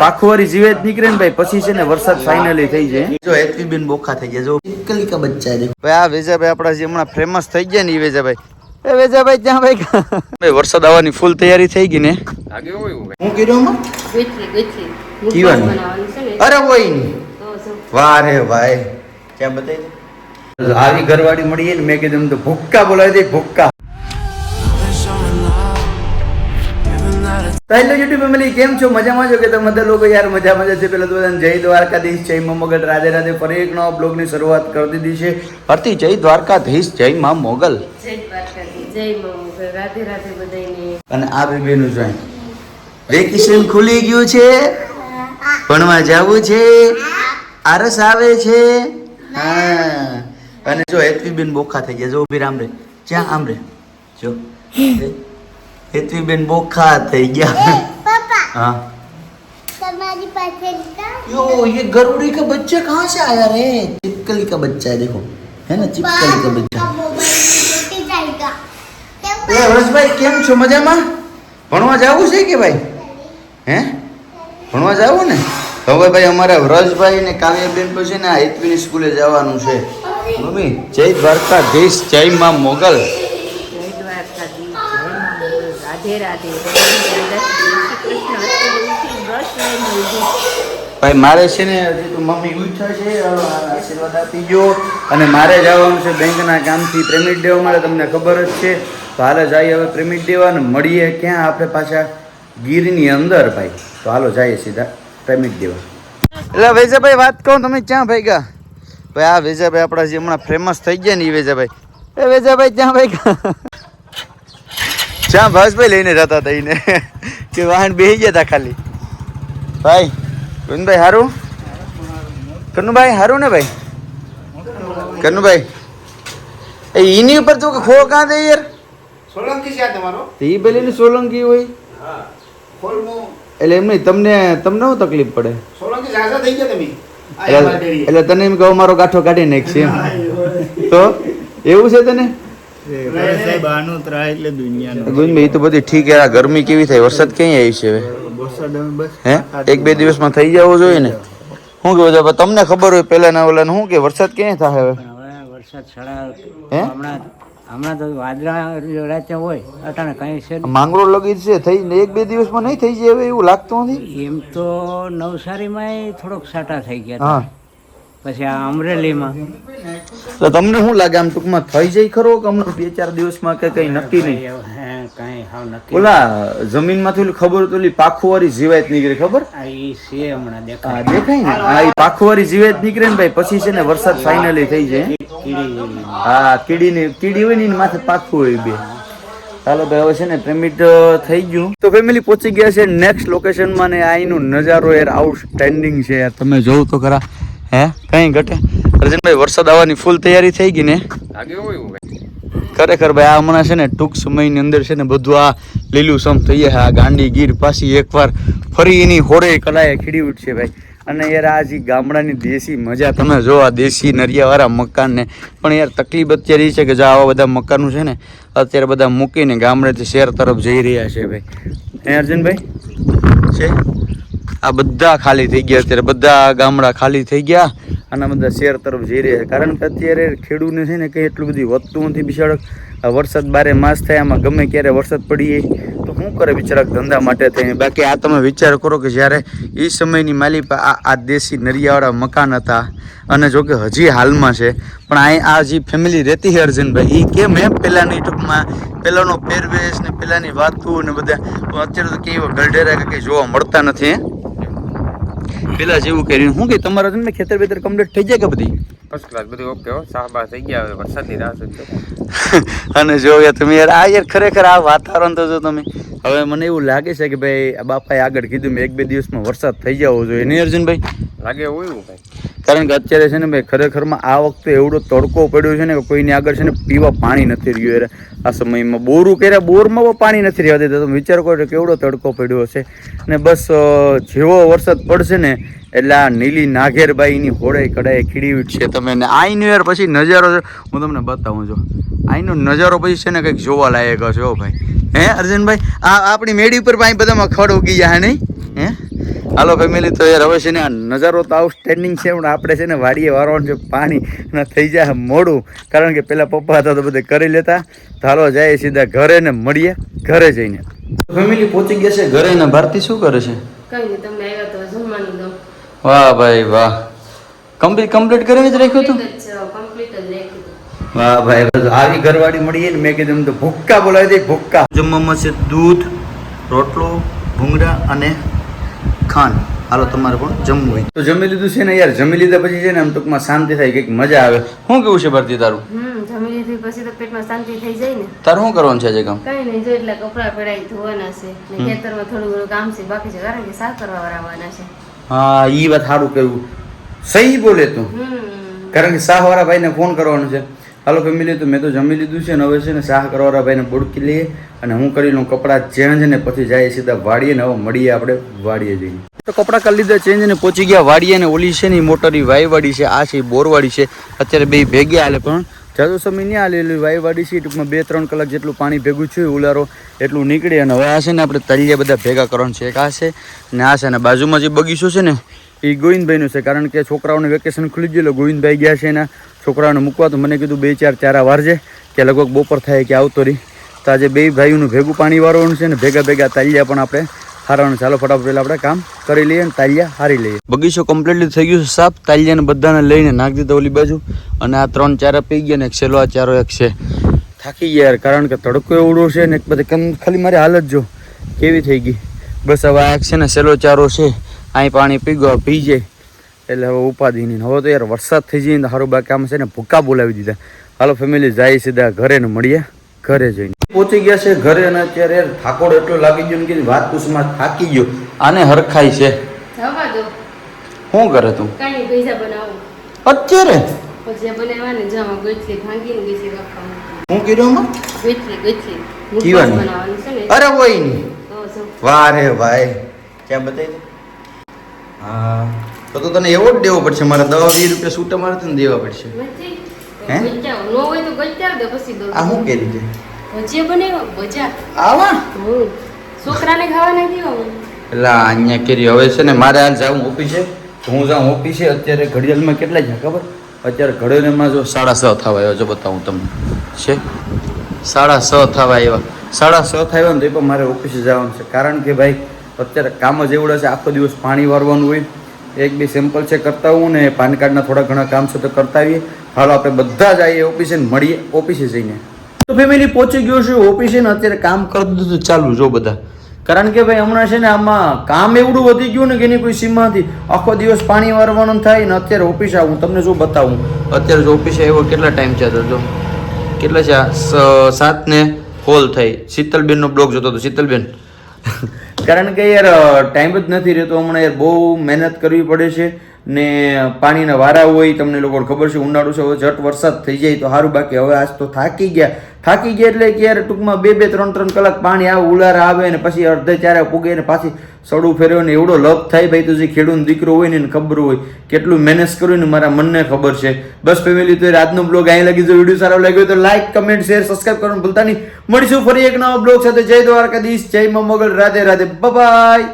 પાખુવારી જીવે નીકળે ને ભાઈ પછી છે ને વરસાદ ફાઇનલી થઈ જાય. જો એચપી બેન બોખા થઈ ગયા જો એકલી બચ્ચા છે. ભાઈ આ વેજાભાઈ આપણા જે હમણાં ફેમસ થઈ ગયા ને એ વેજાભાઈ. એ વેજાભાઈ ત્યાં ભાઈ? ભાઈ વરસાદ આવવાની ફૂલ તૈયારી થઈ ગઈ ને. હું કર્યું હમણાં અરે કોઈ વાહ રે ભાઈ. ક્યાં બતાવી આવી ઘરવાળી મળી ને મેં કીધું તો ભૂક્કા બોલાવી દે ભૂક્કા. તો હેલો યુટ્યુબ ફેમિલી કેમ છો? મજામાં છો કે તમે બધા લોકો? યાર મજા મજા છે. પેલા તો બધાને જય દ્વારકાધીશ જય મા મોગલ. રાધે રાધે ફરી એક નવા બ્લોગની શરૂઆત કરી દીધી છે. ફરતી જય દ્વારકાધીશ જય મા મોગલ. જય દ્વારકાધીશ જય મા રાધે રાધે બધાને અને આ બેબીનું જોઈન વેકેશન ખુલી ગયું છે. ભણવા જવું છે. આરસ આવે છે. હા. અને જો હેતવી બેન બોખા થઈ ગયા. જો ઊભી રામ રે. ક્યાં આમ રે. જો. હેતવી બેન બોખા થઈ ગયા હા તમારી પાસે લીધા? यो ये गरुड़ी का बच्चा कहाँ से आया रे चिपकली का बच्चा है देखो है ना चिपकली का बच्चा आपका मोबाइल टूटी जाएगा क्या એ હર્ષભાઈ કેમ છો મજામાં ભણવા જવું છે કે ભાઈ હે ભણવા જવું ને તો હવે ભાઈ અમારા વ્રજભાઈ ને કાવ્યાબેન તો છે ને આ હેતવીની સ્કૂલે જવાનું છે મમ્મી જય દ્વારકાધીશ જય મા મોગલ રાધે રાધે. ભાઈ, મારે છે ને, હજી તો મમ્મી ઉઠ્યા છે આશીર્વાદ આપી ગયો અને મારે જવાનું છે બેંકના કામથી. પેમેન્ટ દેવા માટે તમને ખબર જ છે. તો હાલે જઈએ હવે પેમેન્ટ દેવા અને મળીએ ક્યાં? આપણે પાછા ગીરની અંદર, ભાઈ. તો હાલો જઈએ સીધા પેમેન્ટ દેવા. એટલે વેજાભાઈ, વાત કહું, તમે ક્યાં ભાઈ ભાઈ, આ વેજાભાઈ આપણા જે હમણાં ફેમસ થઈ ગયા ને એ વેજાભાઈ. એ વેજાભાઈ, ક્યાં ભાઈ જ્યાં ભાસભાઈ લઈને જતા હતા એને. કે વાહન બેસી ગયા હતા ખાલી. ભાઈ કનુભાઈ હારું? કનુભાઈ હારું ને ભાઈ? કનુભાઈ એ એની ઉપર તું ખો કાં દે યાર? સોલંકી છે તમારો? એ પેલી સોલંકી હોય. એટલે એમ નહીં તમને તમને શું તકલીફ પડે? સોલંકી ઝાઝા થઈ ગયા તમે. એટલે એટલે તને એમ કહો મારો ગાંઠો કાઢી નાખશે એમ. તો? એવું છે તને? એ તો બધી ઠીક આ ગરમી કેવી થાય વરસાદ ક્યાં આવી છે હવે? હે? એક બે દિવસમાં થઈ જવો જોઈએ ને? શું કેવું છે? તમને ખબર હોય પેલા ના ઓલા શું કે વરસાદ ક્યાં થાય હવે? વરસાદ છડા હે? હમણાં હમણાં તો વાદળા રાતે હોય અટાણે કઈ છે નહીં. માંગરો લગી છે થઈ ને એક બે દિવસમાં નહીં થઈ જાય એવું લાગતું નથી? એમ તો નવસારીમાં થોડોક સાટા થઈ ગયા. પછી આ અમરેલીમાં. તો તમને શું લાગે? આમ ટૂંકમાં થઈ જાય ખરો કે હમણાં બે ચાર દિવસમાં કે કઈ નક્કી નહીં? કઈ હાવ નક્કી ઓલા જમીનમાંથી ઓલી ખબર તો ઓલી પાખુવારી જીવાત નીકળે ખબર? ઈ છે હમણાં દેખાય. દેખાય ને? આ પાખુવારી જીવાત નીકળે ને ભાઈ પછી છે ને વરસાદ ફાઇનલી થઈ જાય. કીડી. હા કીડીની કીડી હોય ને માથે પાખું હોય બે. ચાલો ભાઈ હવે છે ને પેમેન્ટ થઈ ગયું. તો ફેમિલી પહોંચી ગયા છે નેક્સ્ટ લોકેશનમાં ને આઈનો નજારો યાર આઉટસ્ટેન્ડિંગ છે યાર. તમે જોવું તો ખરા. હે? કઈ ઘટે. અર્જુનભાઈ વરસાદ આવવાની ફૂલ તૈયારી થઈ ગઈ ને? ખરેખર ભાઈ આ હમણાં છે ને ટૂંક સમયની અંદર છે ને બધું આ લીલું સમ થઈ જાય આ ગાંડી ગીર પાછી એકવાર ફરી એની હોરે કલાએ ખીડી ઉઠશે ભાઈ. અને યાર આ જે ગામડાની દેશી મજા તમે જો આ દેશી નરિયાવાળા મકાનને. પણ યાર તકલીફ અત્યારે એ છે કે જો આવા બધા મકાનો છે ને અત્યારે બધા મૂકીને ગામડેથી શહેર તરફ જઈ રહ્યા છે ભાઈ. હે અર્જુનભાઈ? છે? આ બધા ખાલી થઈ ગયા અત્યારે. બધા ગામડા ખાલી થઈ ગયા. અને બધા શેર તરફ જઈ રહ્યા કારણ કે અત્યારે ખેડૂતને છે ને કંઈ એટલું બધું વધતું નથી બિચારક વરસાદ બારે માસ થાય, આમાં ગમે ક્યારે વરસાદ પડી જાય તો શું કરે બિચારક ધંધા માટે થઈને? બાકી આ તમે વિચાર કરો કે જ્યારે એ સમયની માલી આ આ દેશી નરિયાવાળા મકાન હતા. અને જો કે હજી હાલમાં છે. પણ આ આ જે ફેમિલી રહેતી છે અર્જુનભાઈ એ કેમ એમ પહેલાંની ટૂંકમાં પહેલાંનો પહેરવેશ ને પહેલાંની વાતું ને બધા. અત્યારે તો કેવા ગલઢેરા કે જોવા મળતા નથી પેલા જેવું કરીને શું કે તમારા તમને ખેતર બેતર કમ્પ્લીટ થઈ જાય કે બધી? ફર્સ્ટ ક્લાસ બધું ઓકે હો. સાહબા થઈ ગયા હવે વરસાદની રાહ છે અને જો યાર તમે યાર આ યાર ખરેખર આ વાતાવરણ તો જો તમે. હવે મને એવું લાગે છે કે ભાઈ આ બાપાએ આગળ કીધું મેં એક બે દિવસમાં વરસાદ થઈ જવો જોઈએ. નહીં અર્જુનભાઈ લાગે એવું ભાઈ. કારણ કે અત્યારે છે ને ભાઈ ખરેખરમાં આ વખતે એવડો તડકો પડ્યો છે ને કે કોઈની આગળ છે ને પીવા પાણી નથી રહ્યું. યાર આ સમયમાં બોરું કર્યા, બોરમાં પણ પાણી નથી રહેવા દેતા. તમે વિચાર કરો કેવડો તડકો પડ્યો હશે. ને બસ જેવો વરસાદ પડશે ને, એટલે આ નીલી નાઘેરબાઈની હોળે કડાએ ખીડી ઉઠશે તમે ને આઈનો યાર પછી નજારો હું તમને બતાવું છું આઈનો નજારો પછી છે ને કંઈક જોવા લાયક હશે ભાઈ. હે, અર્જુનભાઈ? આ આપણી મેડી ઉપર પાણી બધામાં ખડ ઉગી જાય નહીં? હે? હાલો ફેમિલી તો યાર હવે છે ને આ નજારો તો આઉટસ્ટેન્ડિંગ છે પણ આપણે છે ને વાડીએ વારવાનું છે પાણી અને થઈ જાય મોડું. કારણ કે પેલા પપ્પા હતા તો બધે કરી લેતા. તો હાલો જાય સીધા ઘરે ને મળીએ ઘરે જઈને. ફેમિલી પહોંચી ગયા છે ઘરે ને? ભારતી શું કરે છે? કઈ નહીં તમને આવ્યા તો જમવાનું દો. વાહ ભાઈ વાહ. કમ્પ્લીટ કમ્પ્લીટ કરીને જ રાખ્યું હતું. વાહ ભાઈ આવી ઘરવાળી મળીએ ને મેં કીધું તો ભૂક્કા બોલાવી દે ભૂક્કા. જમવામાં છે દૂધ રોટલો ભૂંગળા અને ખાંડ હાલો તમારે પણ જમવું હોય. તો જમી લીધું છે ને યાર? જમી લીધા પછી છે ને આમ ટૂંકમાં શાંતિ થાય કંઈક મજા આવે. શું કેવું છે ભરતી તારું? હમ જમી લીધી પછી તો પેટમાં શાંતિ થઈ જાય ને. તારું શું કરવાનું છે આજે કામ? કઈ નહીં જો એટલા કપડા પડાય ધોવાના છે. ને ખેતરમાં થોડું ઘણું કામ છે બાકી છે કારણ કે સાફ કરવા વાળા છે. હા ઈ વાત સારું કહ્યું સહી બોલે તું. કારણ કે શાહવાળા ભાઈને ફોન કરવાનો છે. હાલો ફેમિલી તો મેં તો જમી લીધું છે ને હવે છે ને શાહ કરવાવાળા ભાઈને બોડકી લઈએ અને હું કરી લઉં કપડાં ચેન્જ ને પછી જાય સીધા વાડીએ ને હવે મળીએ આપણે વાડીએ જઈને. તો કપડાં કરી લીધા ચેન્જ ને પહોંચી ગયા વાડીએ ને ઓલી છે ને મોટરની વાયવાડી છે, આ છે બોરવાડી છે. અત્યારે બે ભેગી હાલે પણ જાદુ સમય નહીં હાલેલી વાયવાડી છે ટૂંકમાં બે ત્રણ કલાક જેટલું પાણી ભેગું છે ઉલારો એટલું નીકળે અને હવે આ છે ને આપણે તળિયા બધા ભેગા કરવાનું છે. એક આ છે ને આ છે ને બાજુમાં જે બગીચો છે ને એ ગોવિંદભાઈનું છે, કારણ કે છોકરાઓને વેકેશન ખુલી ગયું એટલે ગોવિંદભાઈ ગયા છે એના છોકરાઓને મૂકવા, તો મને કીધું બે ચાર ચારા વારજે કે લગભગ બપોર થાય કે આવતો રહી. તો આજે બે ભાઈઓનું ભેગું પાણી વાળવાનું છે ને, ભેગા ભેગા તાલિયા પણ આપણે હારવાનું ચાલો ફટાફટ પહેલાં આપણે કામ કરી લઈએ અને તાલિયા હારી લઈએ. બગીચો કમ્પ્લીટલી થઈ ગયું છે, સાફ. તાલિયાને બધાને લઈને નાખી દીધા ઓલી બાજુ, અને આ ત્રણ ચારા પી ગયા ને, એક છેલ્લો આ ચારો, એક છે. થાકી ગયા યાર, કારણ કે તડકો એવડો છે ને, એક બધે ખાલી મારી હાલત જો, કેવી થઈ ગઈ. બસ હવે આ એક છે ને, સેલો ચારો છે. અહીં પાણી પી ગયો પી જાય એટલે હવે ઉપાધિ નહીં. હવે તો યાર વરસાદ થઈ જાય ને સારું બાકી આમ છે ને ભૂકા બોલાવી દીધા. હાલો ફેમિલી જાય સીધા ઘરે ને મળીએ. ઘરે જઈને. પહોંચી ગયા છે ઘરે અને અત્યારે ઠાકોર થાકોડ એટલો લાગી ગયો કે વાત પૂછમાં થાકી ગયો. આને હરખાય છે. શું કરે તું? અત્યારે? હું કીધું અરે કોઈ નહીં. વારે જો. વાહ ભાઈ. ક્યાં બતાવી હા. તો તો તને એવો જ દેવો પડશે મારે દવા વીસ રૂપિયા સૂટા મારે તને દેવા પડશે. હે? નો હોય તો ગોચ્યા દો પછી દો આ શું કે રીતે? ભજીયા બનાવ્યા ભજા આવા? છોકરાને ખાવા નહીં દેવા એટલે અહીંયા કરી હવે છે ને મારે આ જાઉં ઓફિસે. હું જાઉં ઓફિસે અત્યારે ઘડિયાળમાં કેટલા છે ખબર? અત્યારે ઘડિયાળમાં જો સાડા છ થવા આવ્યો જો બતાવું તમને. છે? સાડા છ થવા આવ્યા. સાડા છ થયા ને તો પણ મારે ઓફિસે જવાનું છે. કારણ કે ભાઈ અત્યારે કામ જ એવું છે આખો દિવસ પાણી વારવાનું હોય. એક બે સેમ્પલ છે કરતા હું ને પાન કાર્ડના થોડા ઘણા કામ છે તો કરતા આવીએ. હાલો આપણે બધા જ આવીએ ઓફિસે મળીએ ઓફિસે જઈને. તો ફેમિલી પહોંચી ગયો છે ઓફિસે ને અત્યારે કામ કરી દીધું ચાલુ જો બધા. કારણ કે ભાઈ હમણાં છે ને આમાં કામ એવડું વધી ગયું ને કે એની કોઈ સીમા નથી. આખો દિવસ પાણી વારવાનું થાય ને અત્યારે ઓફિસે આવું તમને શું બતાવું. અત્યારે જો ઓફિસે આવ્યો કેટલા ટાઈમ છે તો જો? કેટલા છે? સાત ને હોલ થઈ. શીતલબેનનો બ્લોગ જોતો હતો શીતલબેન. કારણ કે યાર ટાઈમ જ નથી રહેતો હમણાં યાર, બહુ મહેનત કરવી પડે છે ને પાણીના વારા હોય, તમને લોકોને ખબર છે, ઉનાળો છે, હવે ઝટ વરસાદ થઈ જાય તો સારું, બાકી હવે આજ તો થાકી ગયા. થાકી ગયા એટલે કે ટૂંકમાં બે બે, ત્રણ ત્રણ કલાક પાણી આવે ઉલારા આવે ને પછી અડધે ચારે પૂગે ને પાછી સડું ફેરવે ને એવડો લપ થાય ભાઈ તો જે ખેડૂત દીકરો હોય ને એને ખબર હોય, કેટલું મહેનત કર્યું ને મારા મનને ખબર છે. બસ ફેમિલી તો આજનો બ્લોગ અહીં લગી જો વીડિયો સારો લાગ્યો તો લાઈક કમેન્ટ શેર સબસ્ક્રાઈબ કરવાનું ભૂલતા નહીં. મળીશું ફરી એક નવા બ્લોગ સાથે. જય દ્વારકાધીશ, જય મા, મોગલ. રાધે રાધે. બાય